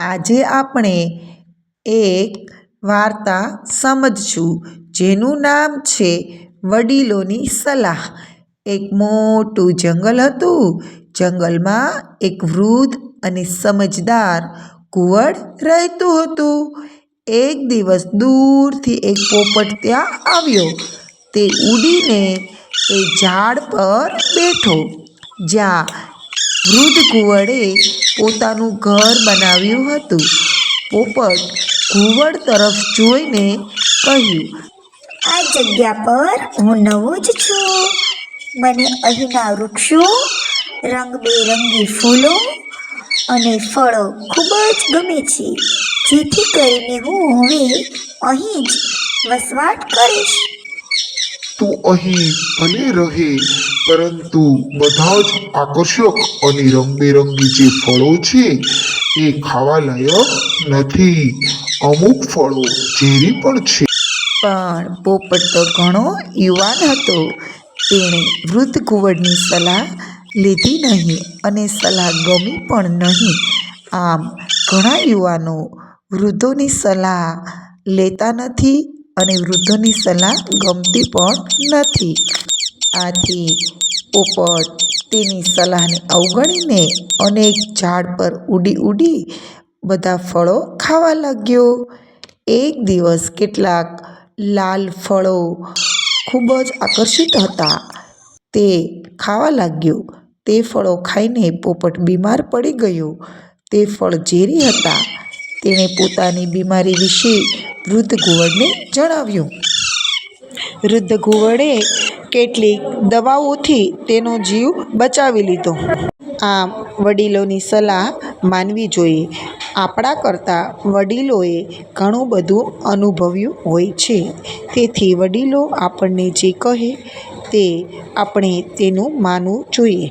આજે આપણે એક વાર્તા સમજશું, જેનું નામ છે વડીલોની સલાહ. એક મોટું જંગલ હતું. જંગલમાં એક વૃદ્ધ અને સમજદાર કુંવર રહેતું હતું. એક દિવસ દૂરથી એક પોપટ ત્યાં આવ્યો. તે ઉડીને એ ઝાડ પર બેઠો. જ્યાં વૃદ્ધ ઘુવડે પોતાનું ઘર બનાવ્યું હતું. પોપટ ઘુવડ તરફ જોઈને કહ્યું, આ જગ્યા પર હું નવો જ છું. મને અહીંના વૃક્ષો, રંગબેરંગી ફૂલો અને ફળો ખૂબ જ ગમે છે. જેથી કરીને હું હવે અહીં જ વસવાટ કરીશ. તું અહીં ભલે રહે પરંતુ બધા જ આકર્ષક અને રંગબેરંગી જે ફળો છે, એ ખાવા લાયક નથી. અમુક ફળો ઝેરી પણ છે. પણ પોપટ તો ઘણો યુવાન હતો. તેણે વૃદ્ધ કુંવરની સલાહ લીધી નહીં અને સલાહ ગમી પણ નહીં. આમ ઘણા યુવાનો વૃદ્ધોની સલાહ લેતા નથી અને વૃદ્ધોની સલાહ ગમતી પણ નથી. આથી પોપટ તેની સલાહને અવગણીને અનેક ઝાડ પર ઉડી ઉડી બધા ફળો ખાવા લાગ્યો. એક દિવસ કેટલાક લાલ ફળો ખૂબ જ આકર્ષિત હતા. તે ખાવા લાગ્યો. તે ફળો ખાઈને પોપટ બીમાર પડી ગયો. તે ફળ ઝેરી હતા. તેણે પોતાની બીમારી વિશે વૃદ્ધ ઘુવડને જણાવ્યું. વૃદ્ધ ઘુવડે કેટલીક દવાઓથી તેનો જીવ બચાવી લીધો. આમ વડીલોની સલાહ માનવી જોઈએ. આપણા કરતાં વડીલોએ ઘણું બધું અનુભવ્યું હોય છે. તેથી વડીલો આપણને જે કહે તે આપણે તેનું માનવું જોઈએ.